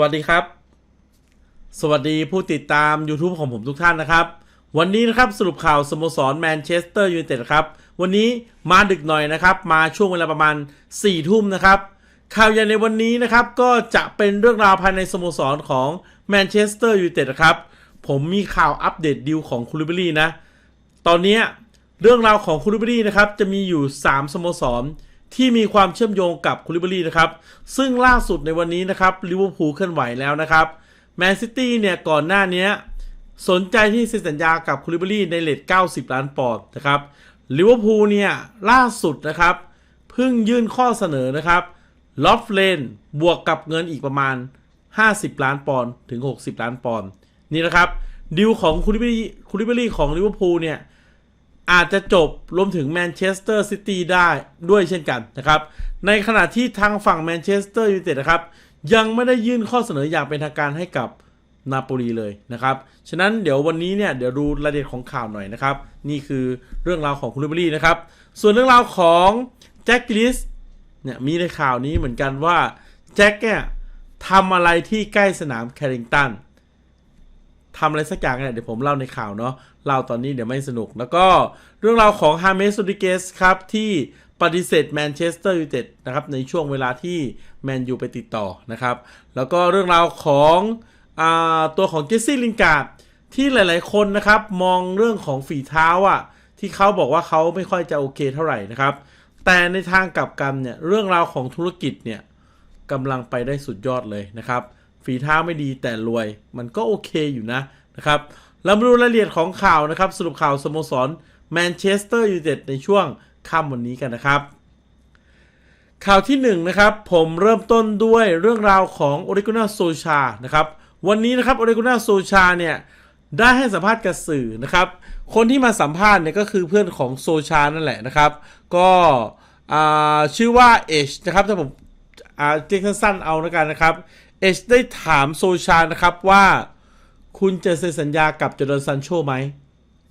วัสดีครับ สวัสดีผู้ติดตาม YouTube ของผมทุกท่านนะครับ วันนี้นะครับสรุปข่าวสโมสรแมนเชสเตอร์ยูไนเต็ดครับ วันนี้มาดึกหน่อยนะครับ มาช่วงเวลาประมาณ4ี่ทุ่มนะครับ ข่าวใหญ่ในวันนี้นะครับ ก็จะเป็นเรื่องราวภายในสโมสรของแมนเชสเตอร์ยูไนเต็ดครับ ผมมีข่าวอัปเดตดีลของคูลิเบรี่นะ ตอนนี้เรื่องราวของคูลิเบรี่นะครับจะมีอยู่ 3 สโมสร ที่มีความเชื่อมโยงกับคูลิเบรี่นะครับ ซึ่งล่าสุดในวันนี้นะครับลิเวอร์พูลเคลื่อนไหวแล้วนะครับแมนซิตี้เนี่ยก่อนหน้านี้สนใจที่เซ็นสัญญากับคูลิเบรี่ในเลท90 ล้านปอนด์นะครับลิเวอร์พูลเนี่ยล่าสุดนะครับเพิ่งยื่นข้อเสนอนะครับลอฟเลนบวกกับเงินอีกประมาณ 50 ล้านปอนด์ถึง 60 ล้านปอนด์นี่นะครับดีลของคูลิเบรีคูลิบรี่ของลิเวอร์พูลเนี่ย อาจจะจบรวมถึงแมนเชสเตอร์ซิตี้ได้ด้วยเช่นกันนะครับในขณะที่ทางฝั่งแมนเชสเตอร์ยูไนเต็ดนะครับยังไม่ได้ยื่นข้อเสนออย่างเป็นทางการให้กับนาโปลีเลยนะครับ ฉะนั้นเดี๋ยววันนี้เนี่ยเดี๋ยวดูรายละเอียดของข่าวหน่อยนะครับ นี่คือเรื่องราวของคุณลิเบอรี่นะครับ ส่วนเรื่องราวของแจ็คกิลิสเนี่ยมีในข่าวนี้เหมือนกันว่าแจ็คเนี่ยทำอะไรที่ใกล้สนามแคริงตันทำอะไรสักอย่างเนี่ยเดี๋ยวผมเล่าในข่าวเนาะ เล่าตอนนี้เดี๋ยวไม่สนุก แล้วก็เรื่องราวของฮาเมสโ o ดิเกสครับ ที่ปฏิเสธแมนเชสเตอร์ยูไนเต็ดนะครับ ในช่วงเวลาที่แมนยูไปติดต่อนะครับ แล้วก็เรื่องราวของอตัวของเจสซี่ลินการ์ดที่หลาย ๆ คนนะครับ มองเรื่องของฝีเท้าอะ่ะที่เขาบอกว่าเขาไม่ค่อยจะโอเคเท่าไหร่นะครับ แต่ในทางกลับกันเนี่ยเรื่องราวของธุรกิจเนี่ยกำลังไปได้สุดยอดเลยนะครับ ฝีเท้าไม่ดีแต่รวยมันก็โอเคอยู่นะนะครับ เรามาดูรายละเอียดของข่าวนะครับ สรุปข่าวสโมสรแมนเชสเตอร์ยูไนเต็ดในช่วงค่ำวันนี้กันนะครับ ข่าวที่1นนะครับ ผมเริ่มต้นด้วยเรื่องราวของโอริกุนาโซชานะครับ วันนี้นะครับโอริกุนาโซชาเนี่ยได้ให้สัมภาษณ์กับสื่อนะครับ คนที่มาสัมภาษณ์เนี่ยก็คือเพื่อนของโซชานั่นแหละนะครับ ก็ชื่อว่าเอชนะครับถ้าผมเรียกสั้นๆเอาแล้วกันนะครับเอชได้ถามโซชานะครับว่า คุณจะเซ็นสัญญากับจอร์แดนซันโชไหม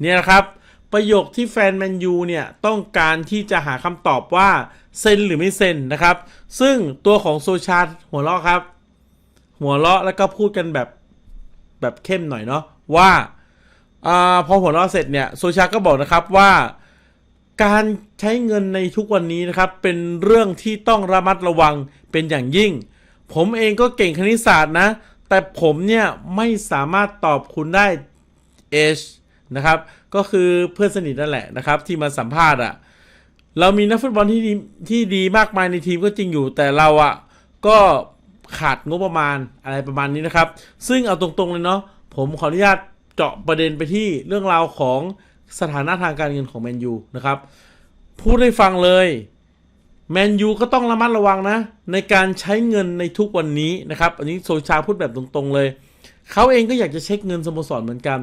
เนี่ยนะครับ ประโยคที่แฟนแมนยูเนี่ย ต้องการที่จะหาคำตอบว่า เซ็นหรือไม่เซ็นนะครับ ซึ่งตัวของโซชาหัวเราะครับ หัวเราะแล้วก็พูดกันแบบแบบเข้มหน่อยเนาะว่าอพอหัวเราะเสร็จเนี่ยโซชาก็บอกนะครับว่าการใช้เงินในทุกวันนี้นะครับ เป็นเรื่องที่ต้องระมัดระวังเป็นอย่างยิ่ง ผมเองก็เก่งคณิตศาสตร์นะ แต่ผมเนี่ยไม่สามารถตอบคุณได้เอชนะครับ ก็คือเพื่อนสนิทนั่นแหละนะครับ ที่มาสัมภาษณ์อะ่ะเรามีนักฟุตบอลที่ดีที่ดีมากมายในทีมก็จริงอยู่ แต่เราอะ่ะก็ขาดงบประมาณอะไรประมาณนี้นะครับ ซึ่งเอาตรงๆเลยเนาะผมขออนุญาตเจาะประเด็นไปที่เรื่องราวของสถานะทางการเงินของแมนยูนะครับ พูดให้ฟังเลย แมนยูก็ต้องระมัดระวังนะ ในการใช้เงินในทุกวันนี้นะครับ อันนี้โซชาพูดแบบตรงๆเลย เขาเองก็อยากจะเช็คเงินสโมสรเหมือนกัน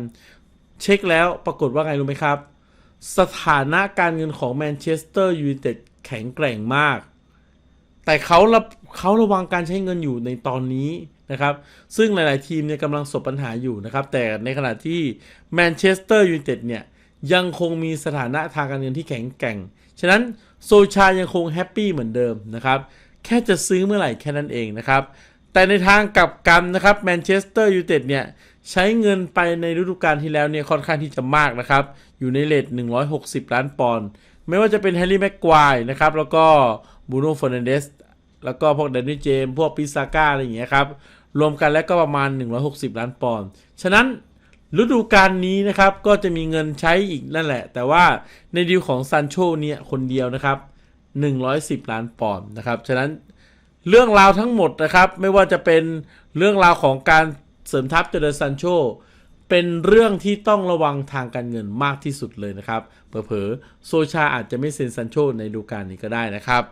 เช็คแล้วปรากฏว่าไงรู้ไหมครับ สถานะการเงินของแมนเชสเตอร์ยูไนเต็ดแข็งแกร่งมาก แต่เขาระเขาระวังการใช้เงินอยู่ในตอนนี้นะครับ ซึ่งหลาย ๆ ทีมเนี่ยกำลังสบปัญหาอยู่นะครับ แต่ในขณะที่แมนเชสเตอร์ยูไนเต็ดเนี่ยยังคงมีสถานะทางการเงินที่แข็งแกร่ง ฉะนั้น โซชายังคงแฮปปี้เหมือนเดิมนะครับแค่จะซื้อเมื่อไหร่แค่นั้นเองนะครับ แต่ในทางกลับกันนะครับแมนเชสเตอร์ยูไนเต็ดเนี่ยใช้เงินไปในฤดูกาลที่แล้วเนี่ยค่อนข้างที่จะมากนะครับ อยู่ในเลท160 ล้านปอนด์ไม่ว่าจะเป็นแฮร์รี่แม็กควายนะครับแล้วก็บูโน่เฟอร์นันเดสแล้วก็พวกแดนนี่เจมพวกปิซาก้าอะไรอย่างเงี้ยครับ รวมกันแล้วก็ประมาณ 160 ล้านปอนด์ฉะนั้น ฤดูกาลนี้นะครับก็จะมีเงินใช้อีกนั่นแหละ แต่ว่าในดีลของซันโชเนี่ยคนเดียวนะครับ 110 ล้านปอนด์นะครับ ฉะนั้นเรื่องราวทั้งหมดนะครับ ไม่ว่าจะเป็นเรื่องราวของการเสริมทัพเจเดซันโชเป็นเรื่องที่ต้องระวังทางการเงินมากที่สุดเลยนะครับเผลอๆโซชาอาจจะไม่เซ็นซันโชในฤดูกาลนี้ก็ได้นะครับ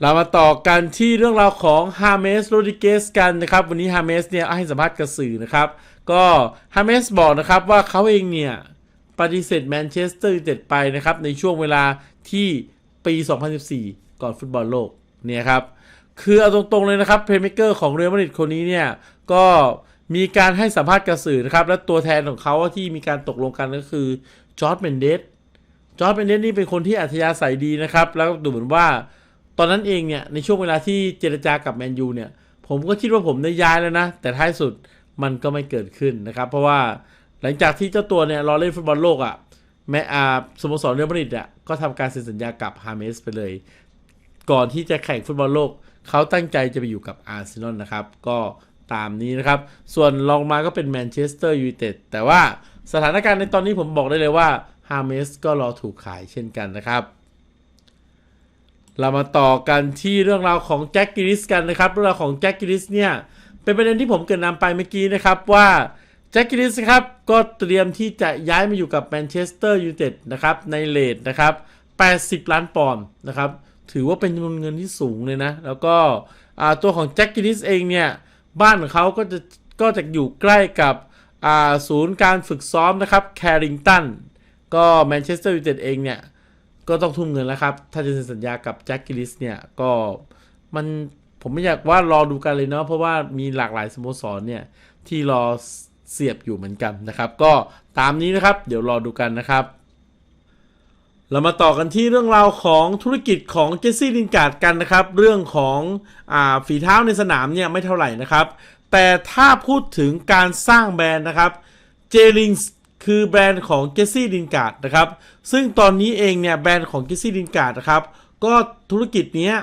เรามาต่อกันที่เรื่องราวของฮาเมสโรดิเกสกันนะครับ วันนี้ฮาเมสเนี่ยให้สัมภาษณ์กับสื่อนะครับ ก็ฮาเมสบอกนะครับว่าเขาเองเนี่ย ปฏิเสธแมนเชสเตอร์ยูไนเต็ดไปนะครับ ในช่วงเวลาที่ปี 2014 ก่อนฟุตบอลโลกเนี่ยครับ คือเอาตรงๆเลยนะครับเพลย์เมเกอร์ของเรอัลมาดริดคนนี้เนี่ย ก็มีการให้สัมภาษณ์กับสื่อนะครับ และตัวแทนของเขาที่มีการตกลงกันก็คือจอร์ดเมนเดสจอร์ดเมนเดสนี่เป็นคนที่อัธยาศัยดีนะครับ แล้วดูเหมือนว่า ตอนนั้นเองเนี่ยในช่วงเวลาที่เจรจากับแมนยูเนี่ย ผมก็คิดว่าผมได้ย้ายแล้วนะ แต่ท้ายสุดมันก็ไม่เกิดขึ้นนะครับ เพราะว่าหลังจากที่เจ้าตัวเนี่ยรอเล่นฟุตบอลโลกอะ่ะแม้อาสโมสรเรอัลมาดริดอะก็ทำการเซ็นสัญญากับฮาเมสไปเลย ก่อนที่จะแข่งฟุตบอลโลก เขาตั้งใจจะไปอยู่กับอาร์เซนอลนะครับ ก็ตามนี้นะครับ ส่วนรองมาก็เป็นแมนเชสเตอร์ยูไนเต็ดแต่ว่าสถานการณ์ในตอนนี้ผมบอกได้เลยว่าฮาเมสก็รอถูกขายเช่นกันนะครับ เรามาต่อกันที่เรื่องราวของแจ็คกิริสกันนะครับ เรื่องราวของแจ็คกิริสเนี่ยเป็นประเด็นที่ผมเกิดนำไปเมื่อกี้นะครับว่าแจ็คกิริสครับก็เตรียมที่จะย้ายมาอยู่กับแมนเชสเตอร์ยูไนเต็ดนะครับในเลทนะครับ 80 ล้านปอนด์นะครับถือว่าเป็นจำนวนเงินที่สูงเลยนะ แล้วก็ตัวของแจ็คกิริสเองเนี่ยบ้านของเขาก็จะก็จะอยู่ใกล้กับศูนย์การฝึกซ้อมนะครับแคริงตันก็แมนเชสเตอร์ยูไนเต็ดเองเนี่ย ก็ต้องทุ่มเงินแล้วครับ ถ้าจะเซ็นสัญญากับแจ็คกิลิสเนี่ย ก็มันผมไม่อยากว่ารอดูกันเลยเนาะเพราะว่ามีหลากหลายสโมสรเนี่ย ที่รอเสียบอยู่เหมือนกันนะครับ ก็ตามนี้นะครับ เดี๋ยวรอดูกันนะครับ เรามาต่อกันที่เรื่องราวของธุรกิจของเจสซี่ลินการ์ดกันนะครับ เรื่องของอฝีเท้าในสนามเนี่ยไม่เท่าไหร่นะครับ แต่ถ้าพูดถึงการสร้างแบรนด์นะครับเจลิง คือแบรนด์ของเจสซี่ลินการ์ดนะครับ ซึ่งตอนนี้เองเนี่ยแบรนด์ของเจสซี่ลินการ์ดนะครับ ก็ธุรกิจเนี้ย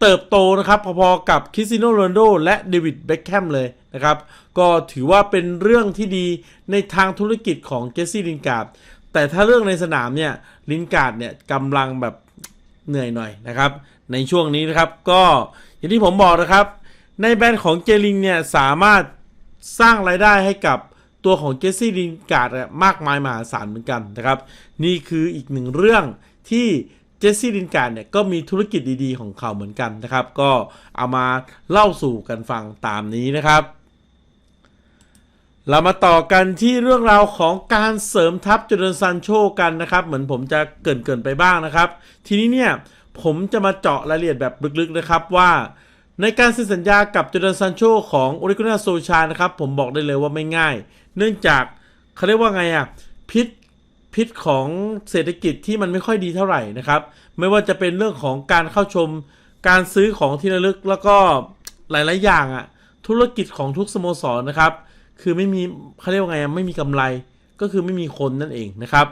เติบโตนะครับพอๆกับคริสติโนโรนโดและเดวิดเบ็คแฮมเลยนะครับ ก็ถือว่าเป็นเรื่องที่ดีในทางธุรกิจของเจสซี่ลินการ์ดแต่ถ้าเรื่องในสนามเนี่ยลินการ์ดเนี่ยกำลังแบบเหนื่อยหน่อยนะครับ ในช่วงนี้นะครับก็อย่างที่ผมบอกนะครับ ในแบรนด์ของเจลิงเนี่ยสามารถสร้างรายได้ให้กับ ตัวของเจสซี่ลินการ์ดมากมายมหาศาลเหมือนกันนะครับ นี่คืออีกหนึ่งเรื่องที่เจสซี่ลินการ์ดเนี่ยก็มีธุรกิจดีๆของเขาเหมือนกันนะครับ ก็เอามาเล่าสู่กันฟังตามนี้นะครับ เรามาต่อกันที่เรื่องราวของการเสริมทัพจเดนซันโชกันนะครับ เหมือนผมจะเกินเกินๆไปบ้างนะครับ ทีนี้เนี่ยผมจะมาเจาะรายละเอียดแบบลึกๆนะครับว่าในการเซ็นสัญญากับจเดนซันโชของโอริโกนาโซชานะครับ ผมบอกได้เลยว่าไม่ง่าย เนื่องจากเขาเรียกว่าไงอะพิษพิษของเศรษฐกิจที่มันไม่ค่อยดีเท่าไหร่นะครับ ไม่ว่าจะเป็นเรื่องของการเข้าชมการซื้อของที่ระลึกแล้วก็หลายๆ อย่างอะธุรกิจของทุกสโมสรนะครับ คือไม่มีเขาเรียกว่าไงไม่มีกำไรก็คือไม่มีคนนั่นเองนะครับ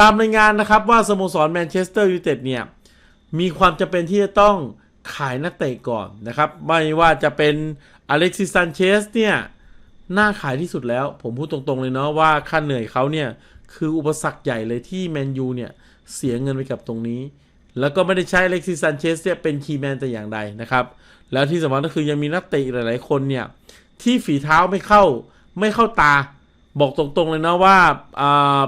ตามรายงานนะครับว่าสโมสรแมนเชสเตอร์ยูไนเต็ดเนี่ย มีความจำเป็นที่จะต้องขายนักเตะก่อนนะครับ ไม่ว่าจะเป็นอเล็กซิสซันเชสเนี่ย น่าขายที่สุดแล้ว ผมพูดตรงๆเลยเนาะว่าค่าเหนื่อยเขาเนี่ย คืออุปสรรคใหญ่เลยที่แมนยูเนี่ย เสียเงินไปกับตรงนี้ แล้วก็ไม่ได้ใช้เล็กซิสซันเชสเนี่ยเป็นคีย์แมนแต่อย่างใดนะครับ แล้วที่สำคัญก็คือยังมีนักเตะหลายๆคนเนี่ย ที่ฝีเท้าไม่เข้าไม่เข้าตา บอกตรงๆเลยนะว่าา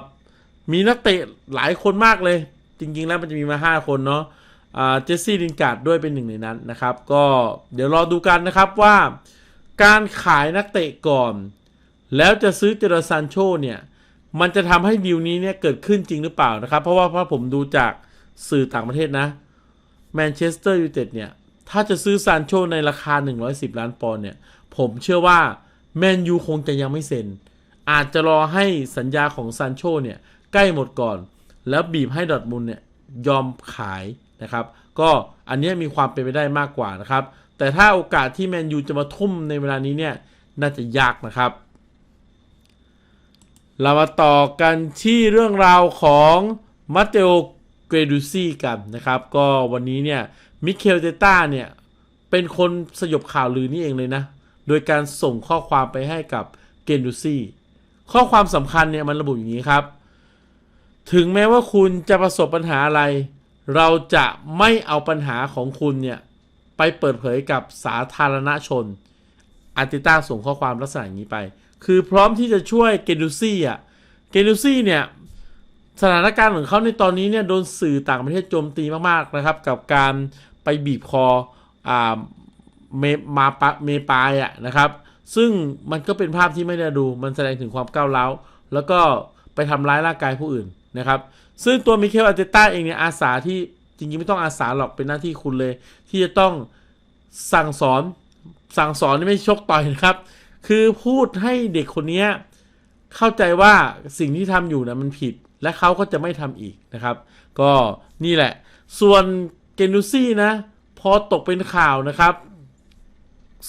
มีนักเตะหลายคนมากเลย จริงๆแล้วมันจะมีมา 5 คนเนาะเจสซี่ลินการ์ดด้วยเป็นหนึ่งในนั้นนะครับ ก็เดี๋ยวรอดูกันนะครับว่า การขายนักเตะก่อน แล้วจะซื้อเจอร์ซันโชเนี่ย มันจะทำให้ดีลนี้เนี่ยเกิดขึ้นจริงหรือเปล่านะครับ เพราะว่าพผมดูจากสื่อต่างประเทศนะแมนเชสเตอร์ยูไนเต็ดเนี่ย ถ้าจะซื้อซานโชในราคา 110 ล้านปอนด์เนี่ย ผมเชื่อว่าแมนยูคงจะยังไม่เซ็น อาจจะรอให้สัญญาของซานโชเนี่ย ใกล้หมดก่อน แล้วบีบให้ดอทมุนเนี่ย ยอมขายนะครับ ก็อันนี้มีความเป็นไปได้มากกว่านะครับ แต่ถ้าโอกาสที่แมนยูจะมาทุ่มในเวลานี้เนี่ยน่าจะยากนะครับ เรามาต่อกันที่เรื่องราวของมาเตโอเกรดูซี่กันนะครับ ก็วันนี้เนี่ยมิเคลเตต้าเนี่ยเป็นคนสยบข่าวลือนี่เองเลยนะ โดยการส่งข้อความไปให้กับเกนดูซี่ ข้อความสำคัญเนี่ยมันระบุอย่างนี้ครับ ถึงแม้ว่าคุณจะประสบปัญหาอะไร เราจะไม่เอาปัญหาของคุณเนี่ย ไปเปิดเผยกับสาธารณชนอาร์ติต้าส่งข้อความลักษณะอย่างนี้ไป คือพร้อมที่จะช่วยเกนูซี่อะเกนูซี่เนี่ยสถานการณ์ของเขาในตอนนี้เนี่ยโดนสื่อต่างประเทศโจมตีมากๆนะครับ กับการไปบีบคออ่าเมมาปะเมปายอะนะครับ ซึ่งมันก็เป็นภาพที่ไม่ได้ดูมันแสดงถึงความก้าวร้าวแล้วก็ไปทำร้ายร่างกายผู้อื่นนะครับ ซึ่งตัวมิเคลอาร์เตต้าเองเนี่ยอาสาที่ ริงๆไม่ต้องอาสาหรอกเป็นหน้าที่คุณเลย ที่จะต้องสั่งสอนสั่งสอนนี่ไม่ชกต่อยนะครับ คือพูดให้เด็กคนนี้เข้าใจว่าสิ่งที่ทำอยู่นะมันผิด และเขาก็จะไม่ทำอีกนะครับ ก็นี่แหละ ส่วนเกนูซี่นะ พอตกเป็นข่าวนะครับ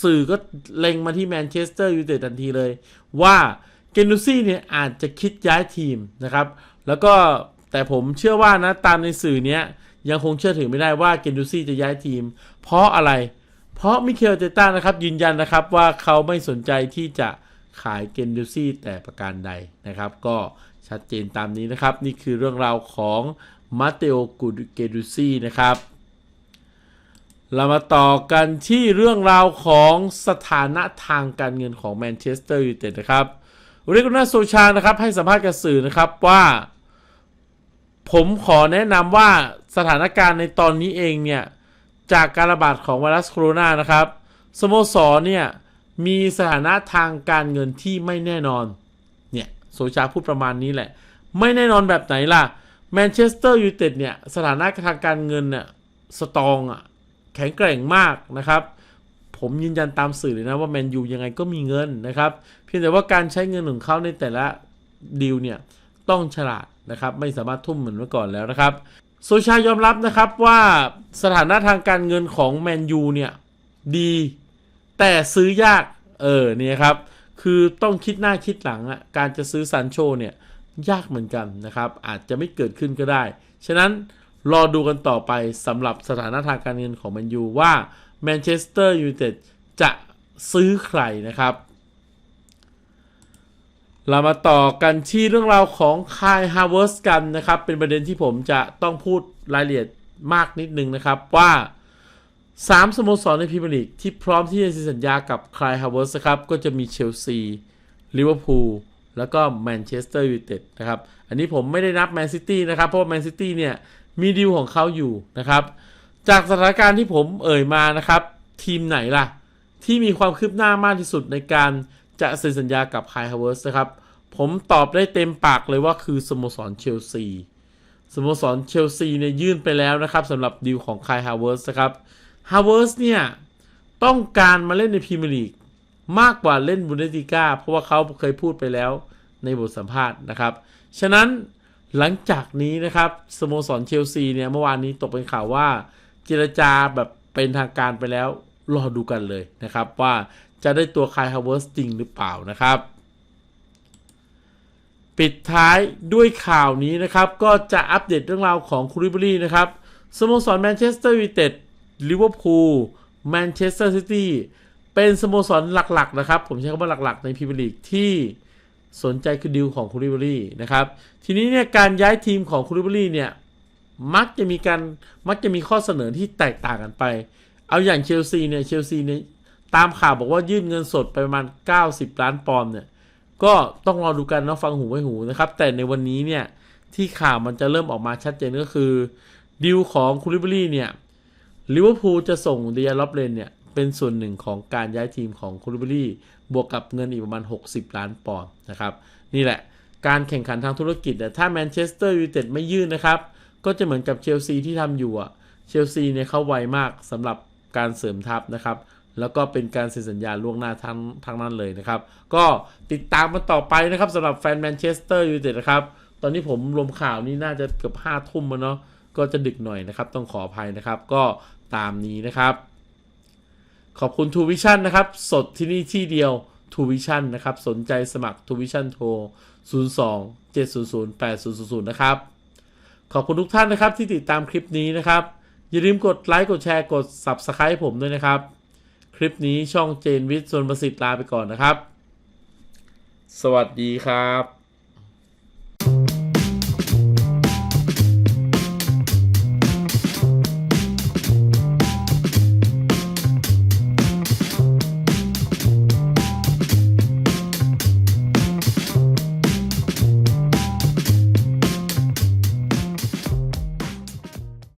สื่อก็เล็งมาที่แมนเชสเตอร์ยูไนเต็ดทันทีเลย ว่าเกนูซี่เนี่ยอาจจะคิดย้ายทีมนะครับ แล้วก็แต่ผมเชื่อว่านะตามในสื่อเนี้ย ยังคงเชื่อถือไม่ได้ว่าเกนดูซี่จะย้ายทีม เพราะอะไร เพราะมิเคลเตต้านะครับยืนยันนะครับว่าเขาไม่สนใจที่จะขายเกนดูซี่แต่ประการใดนะครับ ก็ชัดเจนตามนี้นะครับ นี่คือเรื่องราวของมาเตโอกูเกดูซี่นะครับเรามาต่อกันที่เรื่องราวของสถานะทางการเงินของแมนเชสเตอร์ยูไนเต็ดนะครับเรโกนาโซชานะครับให้สัมภาษณ์กับสื่อนะครับว่า ผมขอแนะนำว่าสถานการณ์ในตอนนี้เองเนี่ย จากการระบาดของไวรัสโคโรนานะครับ สโมสรเนี่ยมีสถานะทางการเงินที่ไม่แน่นอน เนี่ยโซชาพูดประมาณนี้แหละ ไม่แน่นอนแบบไหนล่ะแมนเชสเตอร์ยูไนเต็ดเนี่ย สถานะทางการเงินเนี่ยสตองอะแข็งแกร่งมากนะครับ ผมยืนยันตามสื่อเลยนะว่าแมนยูยังไงก็มีเงินนะครับ เพียงแต่ว่าการใช้เงินของเขาในแต่ละดีลเนี่ย ต้องฉลาด นะครับไม่สามารถทุ่มเหมือนเมื่อก่อนแล้วนะครับโซชายอมรับนะครับว่าสถานะทางการเงินของแมนยูเนี่ยดีแต่ซื้อยากเออเนี่ยครับคือต้องคิดหน้าคิดหลังอะการจะซื้อซันโชเนี่ยยากเหมือนกันนะครับ อาจจะไม่เกิดขึ้นก็ได้ ฉะนั้นรอดูกันต่อไปสำหรับสถานะทางการเงินของแมนยูว่าแมนเชสเตอร์ยูไนเต็ดจะซื้อใครนะครับ เรามาต่อกันที่เรื่องราวของคายฮาวเวิร์สกันนะครับ เป็นประเด็นที่ผมจะต้องพูดรายละเอียดมากนิดนึงนะครับ ว่า 3 สโมสรในพรีเมียร์ลีกที่พร้อมที่จะเซ็นสัญญากับคายฮาวเวิร์สครับ ก็จะมีเชลซีลิเวอร์พูลแล้วก็แมนเชสเตอร์ยูไนเต็ดนะครับ อันนี้ผมไม่ได้นับแมนซิตี้นะครับ เพราะว่าแมนซิตี้เนี่ยมีดีลของเขาอยู่นะครับ จากสถานการณ์ที่ผมเอ่ยมานะครับ ทีมไหนล่ะ ที่มีความคืบหน้ามากที่สุดในการ จะเซ็นสัญญากับคายฮาวเวิร์สนะครับ ผมตอบได้เต็มปากเลยว่าคือสโมสรเชลซีสโมสรเชลซีเนี่ยยื่นไปแล้วนะครับสำหรับดีลของไคายฮาวเวิร์สนะครับฮาวเวิร์สเนี่ย ต้องการมาเล่นในพรีเมียร์ลีกมากกว่าเล่นบุนเดสติก้าเพราะว่าเขาเคยพูดไปแล้วในบทสัมภาษณ์นะครับ ฉะนั้นหลังจากนี้นะครับสโมสรเชลซีเนี่ยเมื่อวานนี้ตกเป็นข่าวว่า เจรจาแบบเป็นทางการไปแล้วรอดูกันเลยนะครับ ว่า จะได้ตัวคายฮาวเวิร์สจริงหรือเปล่านะครับ ปิดท้ายด้วยข่าวนี้นะครับ ก็จะอัปเดตเรื่องราวของคูริบรีนะครับสโมสรแมนเชสเตอร์ยูไนเต็ดลิเวอร์พูลแมนเชสเตอร์ซิตี้เป็นสโมสรหลักๆนะครับ ผมใช้คำว่าหลักๆ ในพรีเมียร์ลีกที่สนใจคือดิวของคูริบรีนะครับ ทีนี้เนี่ยการย้ายทีมของคูริบรีเนี่ยมักจะมีการมักจะมีข้อเสนอที่แตกต่างกันไป เอาอย่างเชลซีเนี่ยเชลซีเนี่ย ตามข่าวบอกว่ายื่นเงินสดไปประมาณ 90 ล้านปอนด์เนี่ย ก็ต้องรอดูกันนะฟังหูไว้หูนะครับ แต่ในวันนี้เนี่ย ที่ข่าวมันจะเริ่มออกมาชัดเจนก็คือดีลของคูลิบรีเนี่ยลิเวอร์พูลจะส่งเดียร์ล็อบเลนเนี่ย เป็นส่วนหนึ่งของการย้ายทีมของคูลิบรีบวกกับเงินอีกประมาณ 60 ล้านปอนด์นะครับ นี่แหละ การแข่งขันทางธุรกิจแต่ถ้าแมนเชสเตอร์ยูไนเต็ดไม่ยื่นนะครับ ก็จะเหมือนกับเชลซีที่ทำอยู่อะเชลซีเนี่ยเขาไวมากสำหรับการเสริมทัพนะครับ แล้วก็เป็นการเซ็นสัญญาล่วงหน้าทั้งทั้งนั้นเลยนะครับ ก็ติดตามมันต่อไปนะครับสำหรับแฟนแมนเชสเตอร์ยูไนเต็ดนะครับ ตอนนี้ผมรวมข่าวนี้น่าจะเกือบห้าทุ่มแล้วเนาะก็จะดึกหน่อยนะครับ ต้องขออภัยนะครับ ก็ตามนี้นะครับ ขอบคุณทูวิชั่นนะครับ สดที่นี่ที่เดียวทูวิชั่นนะครับ สนใจสมัครทูวิชั่นโทร 02 700 8000 นะครับ ขอบคุณทุกท่านนะครับที่ติดตามคลิปนี้นะครับ อย่าลืมกดไลค์กดแชร์กด Subscribe ผมด้วยนะครับ คลิปนี้ช่องเจนวิทย์ส่วนประสิทธิ์ลาไปก่อนนะครับ สวัสดีครับ